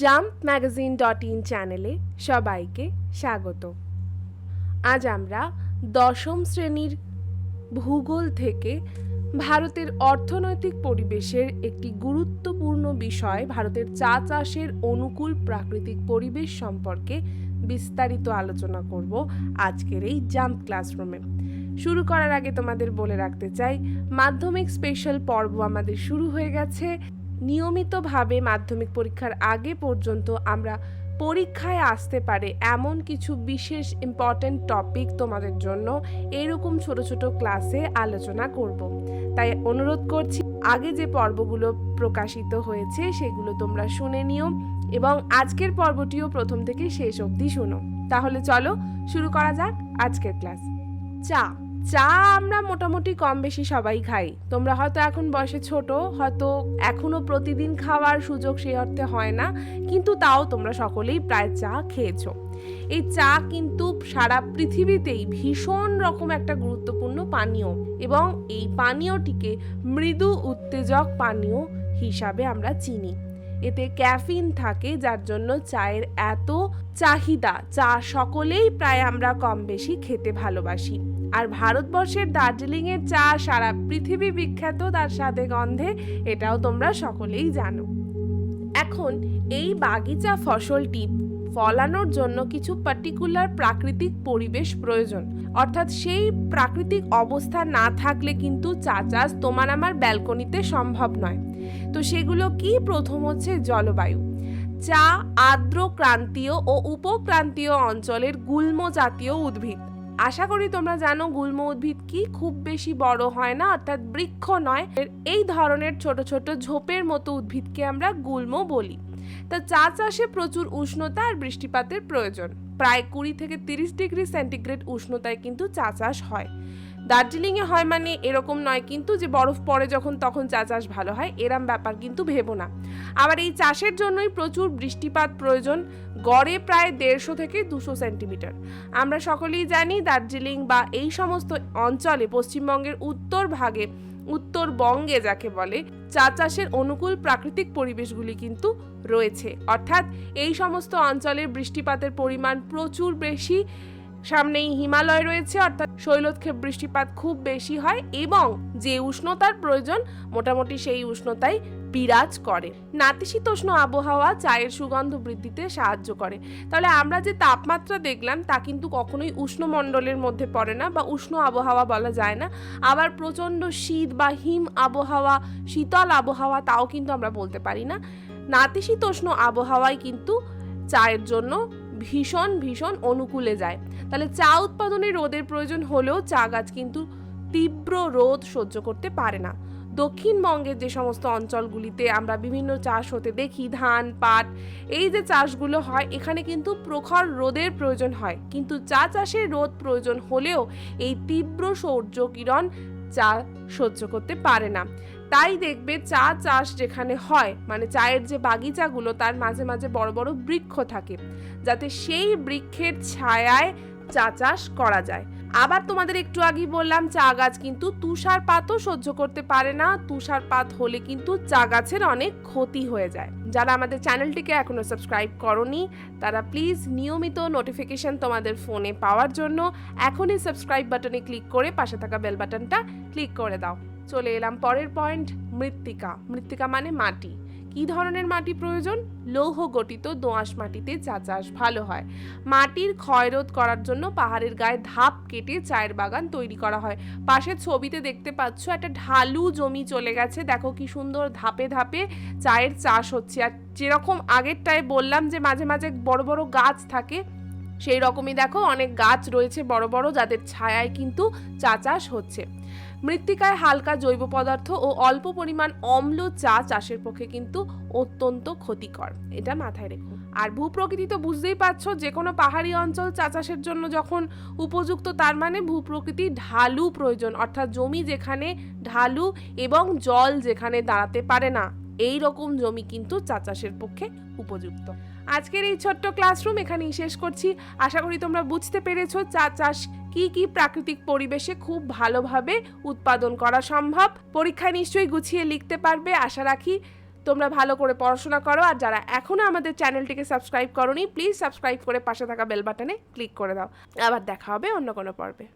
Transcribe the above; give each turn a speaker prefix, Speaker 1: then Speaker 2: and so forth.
Speaker 1: Jump magazine dot in চ্যানেলে সবাইকে স্বাগত। আজ আমরা দশম শ্রেণির ভূগোল থেকে ভারতের অর্থনৈতিক পরিবেশের একটি গুরুত্বপূর্ণ বিষয়, ভারতের চা চাষের অনুকূল প্রাকৃতিক পরিবেশ সম্পর্কে বিস্তারিত আলোচনা করব আজকের এই জাম্প ক্লাসরুমে। শুরু করার আগে তোমাদের বলে রাখতে চাই, মাধ্যমিক স্পেশাল পর্ব আমাদের শুরু হয়ে গেছে। নিয়মিতভাবে মাধ্যমিক পরীক্ষার আগে পর্যন্ত আমরা পরীক্ষায় আসতে পারে এমন কিছু বিশেষ ইম্পর্ট্যান্ট টপিক তোমাদের জন্য। এরকম ছোট ছোট ক্লাসে আলোচনা করব। তাই অনুরোধ করছি, আগে যে পর্বগুলো প্রকাশিত হয়েছে সেগুলো তোমরা শুনে নিও এবং আজকের পর্বটিও প্রথম থেকে শেষ অবধি শোনো। তাহলে চলো শুরু করা যাক আজকের ক্লাস চা চা আমরা মোটামুটি কম বেশি সবাই খাই। তোমরা হয়তো এখন বয়সে ছোট, হয়তো এখনও প্রতিদিন খাওয়ার সুযোগ সেই অর্থে হয় না, কিন্তু তাও তোমরা সকলেই প্রায় চা খেয়েছো। এই চা কিন্তু সারা পৃথিবীতেই ভীষণ রকম একটা গুরুত্বপূর্ণ পানীয় এবং এই পানীয়টিকে মৃদু উত্তেজক পানীয় হিসাবে আমরা চিনি। এতে ক্যাফিন থাকে, যার জন্য চায়ের এত চাহিদা চা সকলেই প্রায় আমরা কম বেশি খেতে ভালোবাসি। আর ভারতবর্ষের দার্জিলিংয়ের চা সারা পৃথিবী বিখ্যাত, তার স্বাদে গন্ধে এটাও তোমরা সকলেই জানো। এখন এই বাগিচা ফসলটি ফলানোর জন্য কিছু পার্টিকুলার প্রাকৃতিক পরিবেশ প্রয়োজন। অর্থাৎ সেই প্রাকৃতিক অবস্থা না থাকলে কিন্তু চা চাষ তোমার আমার ব্যালকনিতে সম্ভব নয়। তো সেগুলো কি প্রথম হচ্ছে জলবায়ু। চা আর্দ্র ক্রান্তীয় ও উপক্রান্তীয় অঞ্চলের গুল্ম জাতীয় উদ্ভিদ। আশা করি তোমরা জানো গুল্ম উদ্ভিদ কি? খুব বেশি বড় হয় না, অর্থাৎ বৃক্ষ নয়। এই ধরনের ছোট ছোট ঝোপের মতো উদ্ভিদকে আমরা গুল্ম বলি। তা চা চাষে প্রচুর উষ্ণতা আর বৃষ্টিপাতের প্রয়োজন। প্রায় কুড়ি থেকে তিরিশ ডিগ্রি সেন্টিগ্রেড উষ্ণতায় কিন্তু চা চাষ হয়। দার্জিলিংয়ে হয় মানে এরকম নয় কিন্তু যে বরফ পড়ে যখন তখন চা চাষ ভালো হয়, এরম ব্যাপার কিন্তু ভেবো না। আবার এই চাষের জন্যই প্রচুর বৃষ্টিপাত প্রয়োজন, গড়ে প্রায় দেড়শো থেকে দুশো সেন্টিমিটার। আমরা সকলেই জানি দার্জিলিং বা এই সমস্ত অঞ্চলে পশ্চিমবঙ্গের উত্তর ভাগে উত্তরবঙ্গে যাকে বলে, চা চাষের অনুকূল প্রাকৃতিক পরিবেশগুলি কিন্তু রয়েছে। অর্থাৎ এই সমস্ত অঞ্চলের বৃষ্টিপাতের পরিমাণ প্রচুর বেশি। সামনেই হিমালয় রয়েছে, অর্থাৎ শৈলক্ষেপ বৃষ্টিপাত খুব বেশি হয় এবং যে উষ্ণতার প্রয়োজন, মোটামুটি সেই উষ্ণতাই বিরাজ করে। নাতিশীতোষ্ণ আবহাওয়া চায়ের সুগন্ধ বৃদ্ধিতে সাহায্য করে। তাহলে আমরা যে তাপমাত্রা দেখলাম, তা কিন্তু কখনোই উষ্ণমণ্ডলের মধ্যে পড়ে না বা উষ্ণ আবহাওয়া বলা যায় না। আবার প্রচণ্ড শীত বা হিম আবহাওয়া, শীতল আবহাওয়া, তাও কিন্তু আমরা বলতে পারি না। নাতিশীতোষ্ণ আবহাওয়ায় কিন্তু চায়ের জন্য ভীষণ ভীষণ অনুকূলে যায়। তাহলে চা উৎপাদনে রোদের প্রয়োজন হলেও চা গাছ কিন্তু তীব্র রোদ সহ্য করতে পারে না। দক্ষিণবঙ্গের যে সমস্ত অঞ্চলগুলিতে আমরা বিভিন্ন চাষ হতে দেখি, ধান, পাট, এই যে চাষগুলো হয়, এখানে কিন্তু প্রখর রোদের প্রয়োজন হয়। কিন্তু চা চাষে রোদ প্রয়োজন হলেও এই তীব্র সূর্য কিরণ চা সহ্য করতে পারে না। তাই দেখবে চা চাষ যেখানে হয় মানে চায়ের যে বাগিচাগুলো, তার মাঝে মাঝে বড় বড় বৃক্ষ থাকে, যাতে সেই বৃক্ষের ছায়ায় চা চাষ করা যায়। আবার তোমাদের একটু আগেই বললাম, চা গাছ কিন্তু তুষারপাতও সহ্য করতে পারে না তুষারপাত হলে কিন্তু চা গাছের অনেক ক্ষতি হয়ে যায়। যারা আমাদের চ্যানেলটিকে এখনও সাবস্ক্রাইব করনি, তারা প্লিজ নিয়মিত নোটিফিকেশন তোমাদের ফোনে পাওয়ার জন্য এখনই সাবস্ক্রাইব বাটনে ক্লিক করে পাশে থাকা বেল বাটনটা ক্লিক করে দাও। চলে এলাম। পরের পয়েন্ট মৃত্তিকা। মৃত্তিকা মানে মাটি। কি ধরনের মাটি প্রয়োজন? লৌহ গঠিত দোআঁশ মাটিতে চা চাষ ভালো হয়। মাটির ক্ষয়রোধ করার জন্য পাহাড়ের গায়ে ধাপ কেটে চায়ের বাগান তৈরি করা হয়। পাশের ছবিতে দেখতে পাচ্ছ, একটা ঢালু জমি চলে গেছে। দেখো কি সুন্দর ধাপে ধাপে চায়ের চাষ হচ্ছে। আর যেরকম আগেরটায় বললাম যে মাঝে মাঝে বড় বড় গাছ থাকে, সেই রকমই দেখো অনেক গাছ রয়েছে বড় বড়, যাদের ছায়ায় কিন্তু চা চাষ হচ্ছে। মৃত্তিকায় হালকা জৈব পদার্থ ও অল্প পরিমাণ অম্ল চা চাষের পক্ষে কিন্তু অত্যন্ত ক্ষতিকর। এটা মাথায় রেখো। আর ভূপ্রকৃতি তো বুঝতেই পারছ যে কোনো পাহাড়ি অঞ্চল চা চাষের জন্য যখন উপযুক্ত, তার মানে ভূপ্রকৃতি ঢালু প্রয়োজন। অর্থাৎ জমি যেখানে ঢালু এবং জল যেখানে দাঁড়াতে পারে না, এই রকম জমি কিন্তু চা চাষের পক্ষে উপযুক্ত। আজকের এই ছোট্ট ক্লাসরুম এখানেই শেষ করছি। আশা করি তোমরা বুঝতে পেরেছ চা চাষ কি কি প্রাকৃতিক পরিবেশে খুব ভালোভাবে উৎপাদন করা সম্ভব। পরীক্ষায় নিশ্চয়ই গুছিয়ে লিখতে পারবে, আশা রাখি। তোমরা ভালো করে পড়াশোনা করো, আর যারা এখনও আমাদের চ্যানেলটিকে সাবস্ক্রাইব করনি প্লিজ সাবস্ক্রাইব করে পাশে থাকা বেল বাটনে ক্লিক করে দাও। আবার দেখা হবে অন্য কোনো পর্বে।